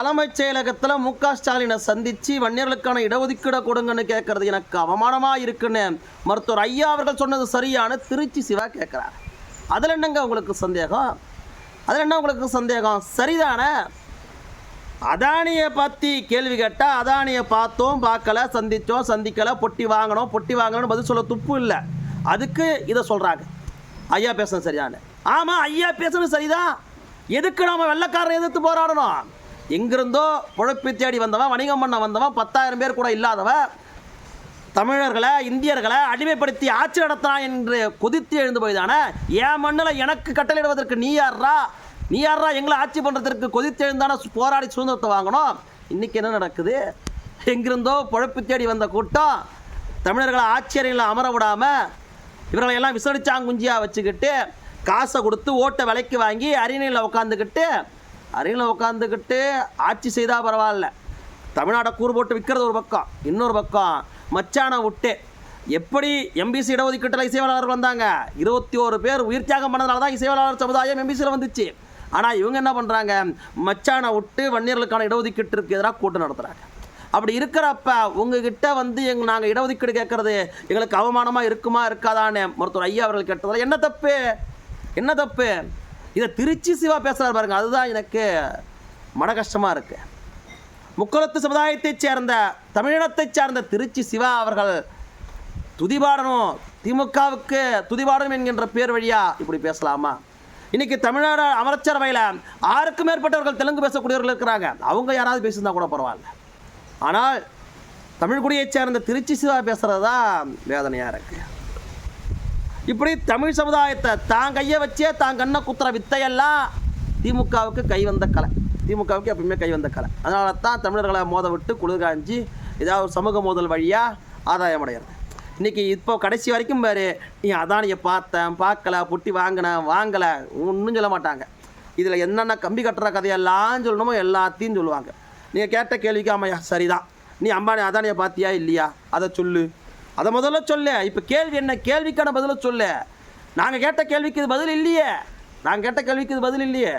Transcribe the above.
தலைமைச் செயலகத்தில் மு க ஸ்டாலினை சந்தித்து வன்னியர்களுக்கான இடஒதுக்கீடை கொடுங்கன்னு கேட்கறது எனக்கு அவமானமாக இருக்குன்னு மருத்துவர் ஐயா அவர்கள் சொன்னது சரியான திருச்சி சிவா கேட்குறார் அதில் என்னங்க உங்களுக்கு சந்தேகம்? அதில் என்ன உங்களுக்கு சந்தேகம்? சரிதானே? அதானியை பற்றி கேள்வி கேட்டால் அதானியை பார்த்தோம் பார்க்கல சந்தித்தோம் சந்திக்கலை பொட்டி வாங்கணும் பொட்டி வாங்கணும்னு பதில் சொல்ல துப்பு இல்லை. அதுக்கு இதை சொல்கிறாங்க ஐயா பேசணும் சரிதானே ஆமாம் ஐயா பேசுனது சரிதான். எதுக்கு நம்ம வெள்ளக்காரரை எதிர்த்து போராடணும்? எங்கிருந்தோ பொழப்பி தேடி வந்தவன் வணிகம் பண்ண வந்தவன் பத்தாயிரம் பேர் கூட இல்லாதவன் தமிழர்களை இந்தியர்களை அடிமைப்படுத்தி ஆட்சி நடத்தான் என்று கொதித்து எழுந்து போய்தானே என் மண்ணில் எனக்கு கட்டளையிடுவதற்கு நீ யார்ரா நீ யார்ரா எங்களை ஆட்சி பண்ணுறதற்கு கொதித்து எழுந்தான போராடி சுதந்திரத்தை வாங்கணும். இன்றைக்கி என்ன நடக்குது? எங்கிருந்தோ பொழப்பு தேடி வந்த கூட்டம் தமிழர்களை ஆட்சியர்களை அமர விடாமல் இவர்களை எல்லாம் விசடிச்சாங்குஞ்சியாக வச்சுக்கிட்டு காசை கொடுத்து ஓட்டை விலைக்கு வாங்கி அரியணையில் உட்காந்துக்கிட்டு அருகில் உட்காந்துக்கிட்டு ஆட்சி செய்தால் பரவாயில்ல. தமிழ்நாட்டை கூறு போட்டு விற்கிறது ஒரு பக்கம் இன்னொரு பக்கம் மச்சானை விட்டு. எப்படி எம்பிசி இடஒதுக்கீட்டில் இசைவாளர்கள் வந்தாங்க? இருபத்தி ஒரு பேர் உயிர் தியாகம் பண்ணதுனால தான் இசைவாளர் சமுதாயம் எம்பிசியில் வந்துச்சு. ஆனால் இவங்க என்ன பண்ணுறாங்க மச்சானை விட்டு வன்னியர்களுக்கான இடஒதுக்கீட்டிற்கு எதிராக கூட்டம் நடத்துகிறாங்க அப்படி இருக்கிறப்ப உங்ககிட்ட வந்து எங்க நாங்கள் இடஒதுக்கீடு கேட்குறது எங்களுக்கு அவமானமாக இருக்குமா இருக்காதான்னு மருத்துவர் ஐயா அவர்கள் கேட்டதில் என்ன தப்பு? என்ன தப்பு? இதை திருச்சி சிவா பேசுகிறார் பாருங்க அதுதான் எனக்கு மன கஷ்டமாக இருக்குது முக்குளத்து சமுதாயத்தைச் சேர்ந்த தமிழினத்தைச் சேர்ந்த திருச்சி சிவா அவர்கள் துதிபாடணும் திமுகவுக்கு துதிபாடணும் என்கின்ற பேர் வழியா இப்படி பேசலாமா? இன்னைக்கு தமிழ்நாடு அமைச்சரவையில் ஆறுக்கும் மேற்பட்டவர்கள் தெலுங்கு பேசக்கூடியவர்கள் இருக்கிறாங்க. அவங்க யாராவது பேசியிருந்தா கூட பரவாயில்ல. ஆனால் தமிழ்குடியைச் சேர்ந்த திருச்சி சிவா பேசுகிறது தான் வேதனையாக இருக்குது இப்படி தமிழ் சமுதாயத்தை தான் கையை வச்சே தான் கண்ணை குத்துற வித்தையெல்லாம் திமுகவுக்கு கை வந்த கலை. திமுகவுக்கு எப்பவுமே கை வந்த கலை. அதனால தான் தமிழர்களை மோத விட்டு குளிர் காஞ்சி ஏதாவது ஒரு சமூக மோதல் வழியாக ஆதாயம் அடையிறது. இன்றைக்கி இப்போ கடைசி வரைக்கும் பாரு நீ அதானியை பார்த்தேன் பார்க்கல புட்டி வாங்கினேன் வாங்கலை ஒன்றும் சொல்ல மாட்டாங்க. இதில் என்னென்ன கம்பி கட்டுற கதையெல்லாம் சொல்லணுமோ எல்லாத்தையும் சொல்லுவாங்க. நீங்கள் கேட்ட கேள்விக்கு ஆமாய்யா சரிதான். நீ அம்பானி அதானியை பார்த்தியா இல்லையா? அதை சொல்லு. அதை முதல்ல சொல்லு இப்போ கேள்வி என்ன? கேள்விக்கான பதிலை சொல்லு நாங்கள் கேட்ட கேள்விக்கு இது பதில் இல்லையே. நாங்கள் கேட்ட கேள்விக்கு இது பதில் இல்லையே.